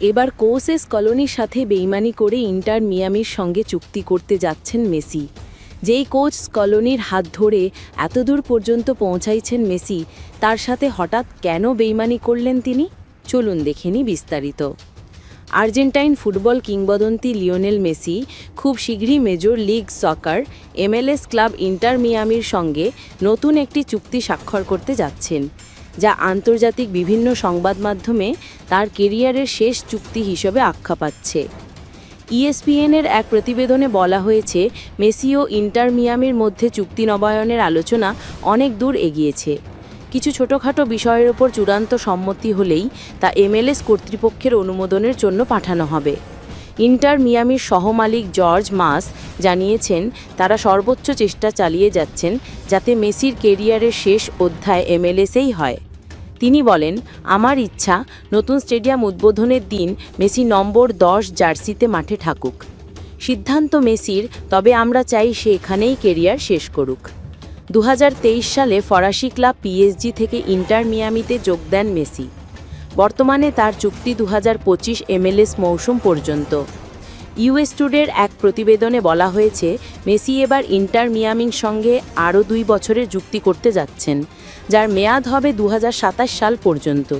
এবার কোসেস কলোনির সাথে বেইমানি করে ইন্টার মিয়ামির সঙ্গে চুক্তি করতে যাচ্ছেন মেসি। যেই কোচ কলোনির হাত ধরে এতদূর পর্যন্ত পৌঁছাইছেন মেসি, তার সাথে হঠাৎ কেন বেইমানি করলেন তিনি? চলুন দেখেনি বিস্তারিত। আর্জেন্টাইন ফুটবল কিংবদন্তি লিওনেল মেসি খুব শীঘ্রই Major League Soccer MLS club Inter মিয়ামির সঙ্গে নতুন একটি চুক্তি স্বাক্ষর করতে যাচ্ছেন। যা আন্তর্জাতিক বিভিন্ন সংবাদ মাধ্যমে তার কেরিয়ারের শেষ চুক্তি হিসেবে আখ্যা পাচ্ছে। ইএসপিএনের এক প্রতিবেদনে বলা হয়েছে, মেসি ও ইন্টার মিয়ামির মধ্যে চুক্তি নবায়নের আলোচনা অনেক দূর এগিয়েছে। কিছু ছোটোখাটো বিষয়ের ওপর চূড়ান্ত সম্মতি হলেই তা এমএলএস কর্তৃপক্ষের অনুমোদনের জন্য পাঠানো হবে। ইন্টার মিয়ামির সহমালিক জর্জ মাস জানিয়েছেন, তারা সর্বোচ্চ চেষ্টা চালিয়ে যাচ্ছেন যাতে মেসির কেরিয়ারের শেষ অধ্যায় এমএলএসেই হয়। তিনি বলেন, আমার ইচ্ছা নতুন স্টেডিয়াম উদ্বোধনের দিন মেসি নম্বর দশ জার্সিতে মাঠে থাকুক। সিদ্ধান্ত মেসির, তবে আমরা চাই সে এখানেই কেরিয়ার শেষ করুক। দু হাজার তেইশ সালে ফরাসি ক্লাব পিএসজি থেকে ইন্টার মিয়ামিতে যোগ দেন মেসি। বর্তমানে তার চুক্তি দু হাজার পঁচিশ এমএলএস মৌসুম পর্যন্ত। ইউএস টুডের এক প্রতিবেদনে বলা হয়েছে, মেসি এবার ইন্টার মিয়ামির সঙ্গে আরও দুই বছরের যুক্তি করতে যাচ্ছেন, যার মেয়াদ হবে দু হাজার সাতাশ সাল পর্যন্ত।